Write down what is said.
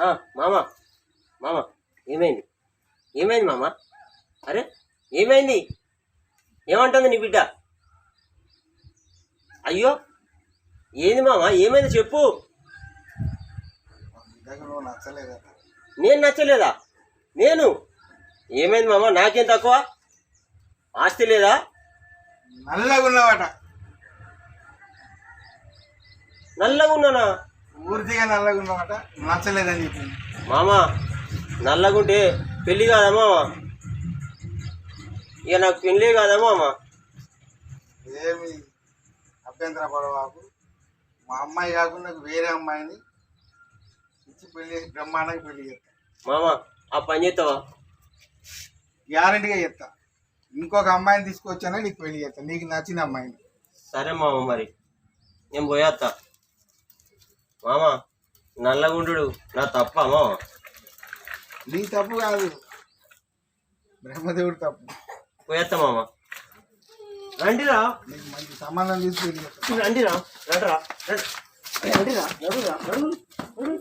మామ మామ ఏమైంది? ఏమైంది మామ? అరే ఏమైంది? ఏమంటుంది నీ బిడ్డ? అయ్యో ఏంది మామ? ఏమైంది చెప్పు. నేను నచ్చలేదా? నేను? ఏమైంది మామ? నాకేం తక్కువ? ఆస్తి లేదా? నల్లగా ఉన్నావట నల్లగా ఉన్నానా పూర్తిగా నల్లగా ఉన్నావట నచ్చలేదని చెప్పింది. మామ నల్లగుంటే పెళ్ళి కాదా మామ? ఇక నాకు పెళ్ళి కాదా మామ? ఏమి అభ్యంతర పడవాకు మా అమ్మాయి కాకుండా వేరే అమ్మాయిని ఇచ్చి పెళ్ళి చేసి బ్రహ్మాండంగా పెళ్ళి చేస్తా. మామ ఆ పని చేస్తావా? గ్యారంటీగా చేస్తా. ఇంకొక అమ్మాయిని తీసుకొచ్చానా నీకు పెళ్ళి చేస్తా. నీకు నచ్చిన అమ్మాయిని. సరే మామ మరి. నేను పోయేస్తా. మామ నల్లగుండు నా తప్ప మామ? నీ తప్పు కాదు. బ్రహ్మదేవుడు తప్పు. పోయేస్తా మామ. రండిరా. నీకు మంచి సంబంధం తీసి పెళ్ళి చేస్తా రండిరా. రండిరా. రండి. రండిరా. నడురా నడు నడు.